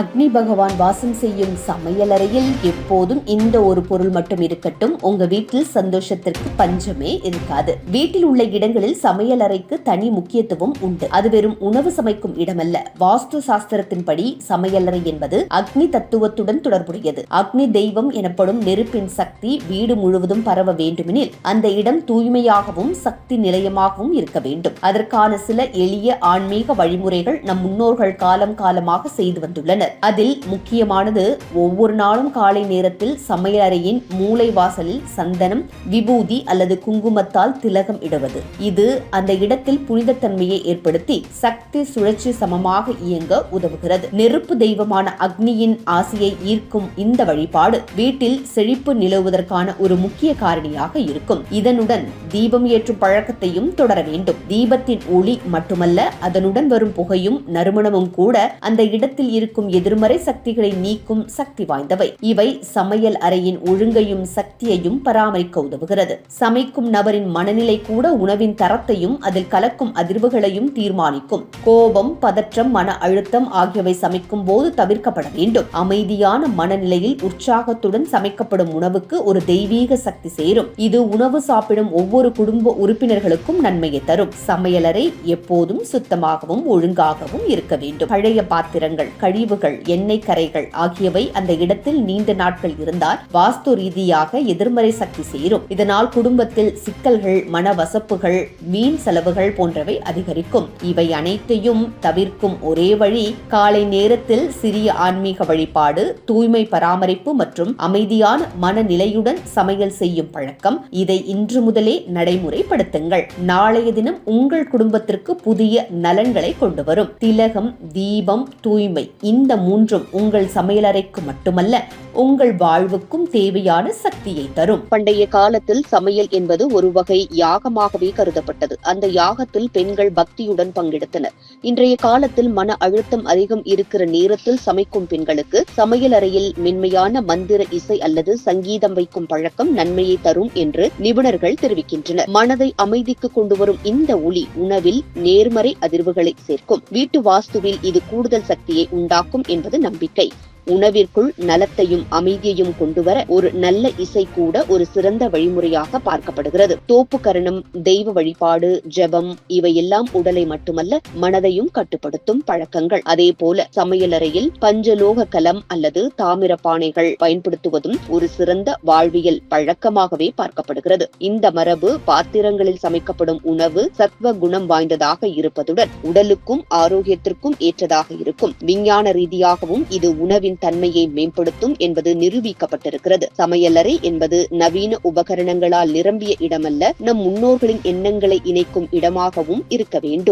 அக்னி பகவான் வாசம் செய்யும் சமையலறையில் எப்போதும் இந்த ஒரு பொருள் மட்டும் இருக்கட்டும். உங்க வீட்டில் சந்தோஷத்திற்கு பஞ்சமே இருக்காது. வீட்டில் உள்ள இடங்களில் சமையலறைக்கு தனி முக்கியத்துவம் உண்டு. அது வெறும் உணவு சமைக்கும் இடமல்ல. வாஸ்து சாஸ்திரத்தின்படி சமையலறை என்பது அக்னி தத்துவத்துடன் தொடர்புடையது. அக்னி தெய்வம் எனப்படும் நெருப்பின் சக்தி வீடு முழுவதும் பரவ வேண்டுமெனில் அந்த இடம் தூய்மையாகவும் சக்தி நிலையமாகவும் இருக்க வேண்டும். அதற்கான சில எளிய ஆன்மீக வழிமுறைகள் நம் முன்னோர்கள் காலம் காலமாக செய்து வந்துள்ளனர் அதில் முக்கியமானது ஒவ்வொரு நாளும் காலை நேரத்தில் சமையலறையின் மூளை வாசலில் சந்தனம் விபூதி அல்லது குங்குமத்தால் திலகம் இடுவது. இது அந்த இடத்தில் புனிதத்தன்மையை ஏற்படுத்தி சக்தி சுழற்சி சமமாக இயங்க உதவுகிறது. நெருப்பு தெய்வமான அக்னியின் ஆசையை ஈர்க்கும் இந்த வழிபாடு வீட்டில் செழிப்பு நிலவுவதற்கான ஒரு முக்கிய காரணியாக இருக்கும். இதனுடன் தீபம் ஏற்றும் பழக்கத்தையும் தொடர வேண்டும். தீபத்தின் ஒளி மட்டுமல்ல அதனுடன் வரும் புகையும் நறுமணமும் கூட அந்த இடத்தில் இருக்கும் எதிர்மறை சக்திகளை நீக்கும் சக்தி வாய்ந்தவை. இவை சமையல் அறையின் ஒழுங்கையும் சக்தியையும் பராமரிக்க உதவுகிறது. சமைக்கும் நபரின் மனநிலை கூட உணவின் தரத்தையும் அதில் கலக்கும் அதிர்வுகளையும் தீர்மானிக்கும். கோபம் பதற்றம் மன அழுத்தம் ஆகியவை சமைக்கும் போது தவிர்க்கப்பட வேண்டும். அமைதியான மனநிலையில் உற்சாகத்துடன் சமைக்கப்படும் உணவுக்கு ஒரு தெய்வீக சக்தி சேரும். இது உணவு சாப்பிடும் ஒவ்வொரு குடும்ப உறுப்பினர்களுக்கும் நன்மையை தரும். சமையலறை எப்போதும் சுத்தமாகவும் ஒழுங்காகவும் இருக்க வேண்டும். பழைய பாத்திரங்கள் கழிவுகள் எண்ணெய் கரைகள் ஆகியவை அந்த இடத்தில் நீண்ட நாட்கள் இருந்தால் வாஸ்து ரீதியாக எதிர்மறை சக்தி சேரும். இதனால் குடும்பத்தில் சிக்கல்கள் மனவசப்புகள் வீண் செலவுகள் போன்றவை அதிகரிக்கும். இவை அனைத்தையும் தவிர்க்கும் ஒரே வழி காலை நேரத்தில் சிறிய ஆன்மீக வழிபாடு தூய்மை பராமரிப்பு மற்றும் அமைதியான மனநிலையுடன் சமையல் செய்யும் பழக்கம். இதை இன்று முதலே நடைமுறைப்படுத்துங்கள். நாளைய தினம் உங்கள் குடும்பத்திற்கு புதிய நலன்களை கொண்டு வரும். திலகம் தீபம் தூய்மை இந்த மூன்றும் உங்கள் சமையலறைக்கு மட்டுமல்ல உங்கள் வாழ்வுக்கும் தேவையான சக்தியை தரும். பண்டைய காலத்தில் சமையல் என்பது ஒரு வகை யாகமாகவே கருதப்பட்டது. அந்த யாகத்தில் பெண்கள் பக்தியுடன் பங்கெடுத்தனர். இன்றைய காலத்தில் மன அழுத்தம் அதிகம் இருக்கிற நேரத்தில் சமைக்கும் பெண்களுக்கு சமையலறையில் மென்மையான மந்திர இசை அல்லது சங்கீதம் வைக்கும் பழக்கம் நன்மையை தரும் என்று நிபுணர்கள் தெரிவிக்கின்றனர். மனதை அமைதிக்கு கொண்டு வரும் இந்த ஒளி உணவில் நேர்மறை அதிர்வுகளை சேர்க்கும். வீட்டு வாஸ்துவில் இது கூடுதல் சக்தியை உண்டாக்கும். என்பது நம்பிக்கை. உணவிற்குள் நலத்தையும் அமைதியையும் கொண்டுவர ஒரு நல்ல இசை கூட ஒரு சிறந்த வழிமுறையாக பார்க்கப்படுகிறது. தோப்பு கரணம் தெய்வ வழிபாடு ஜெபம் இவையெல்லாம் உடலை மட்டுமல்ல மனதையும் கட்டுப்படுத்தும் பழக்கங்கள். அதே போல சமையலறையில் பஞ்சலோக கலம் அல்லது தாமிர பானைகள் பயன்படுத்துவதும் ஒரு சிறந்த வாழ்வியல் பழக்கமாகவே பார்க்கப்படுகிறது. இந்த மரபு பாத்திரங்களில் சமைக்கப்படும் உணவு சத்வ குணம் வாய்ந்ததாக இருப்பதுடன் உடலுக்கும் ஆரோக்கியத்திற்கும் ஏற்றதாக இருக்கும். விஞ்ஞான ரீதியாகவும் இது உணவின் தன்மையை மேம்படுத்தும் என்பது நிரூபிக்கப்பட்டிருக்கிறது. சமையலறை என்பது நவீன உபகரணங்களால் நிரம்பிய இடமல்ல நம் முன்னோர்களின் எண்ணங்களை இணைக்கும் இடமாகவும் இருக்க வேண்டும்.